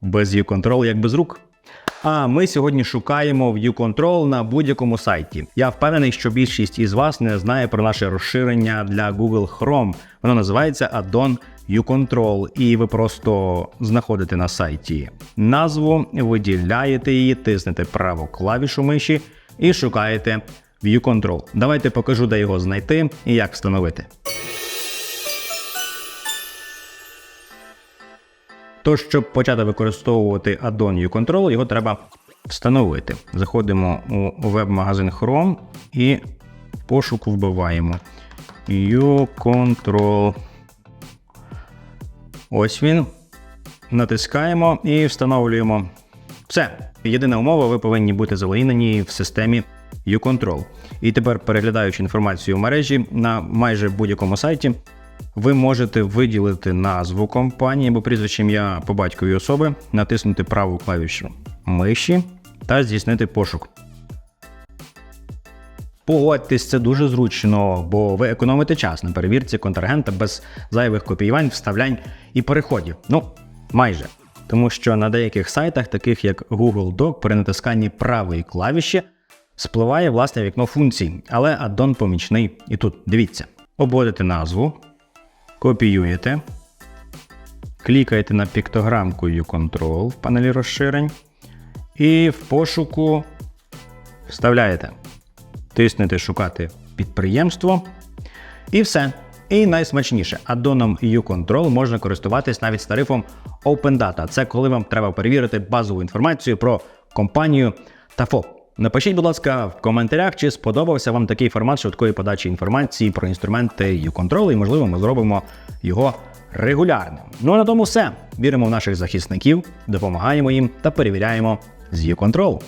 Без U-Control як без рук. А ми сьогодні шукаємо View-Control на будь-якому сайті. Я впевнений, що більшість із вас не знає про наше розширення для Google Chrome. Воно називається Addon View-Control, і ви просто знаходите на сайті назву, виділяєте її, тиснете праву клавішу миші і шукаєте View-Control. Давайте покажу, де його знайти і як встановити. Тож, щоб почати використовувати Addon U-Control, його треба встановити. Заходимо у веб-магазин Chrome і в пошуку вбиваємо U-Control. Ось він. Натискаємо і встановлюємо. Все. Єдина умова, ви повинні бути залогінені в системі U-Control. І тепер, переглядаючи інформацію в мережі на майже будь-якому сайті, ви можете виділити назву компанії або прізвище ім'я по батькові особи, натиснути праву клавішу миші та здійснити пошук. Погодьтесь, це дуже зручно, бо ви економите час на перевірці контрагента без зайвих копіювань, вставлянь і переходів. Ну, майже. Тому що на деяких сайтах, таких як Google Doc, при натисканні правої клавіші спливає власне вікно функцій, але аддон помічний. І тут дивіться: обводите назву, копіюєте, клікаєте на піктограмку U-Control в панелі розширень і в пошуку вставляєте. Тиснете шукати підприємство. І все. І найсмачніше, аддоном U-Control можна користуватись навіть з тарифом Open Data. Це коли вам треба перевірити базову інформацію про компанію та ФОП. Напишіть, будь ласка, в коментарях, чи сподобався вам такий формат швидкої подачі інформації про інструменти U-Control, і можливо ми зробимо його регулярним. Ну а на тому все. Віримо в наших захисників, допомагаємо їм та перевіряємо з U-Control.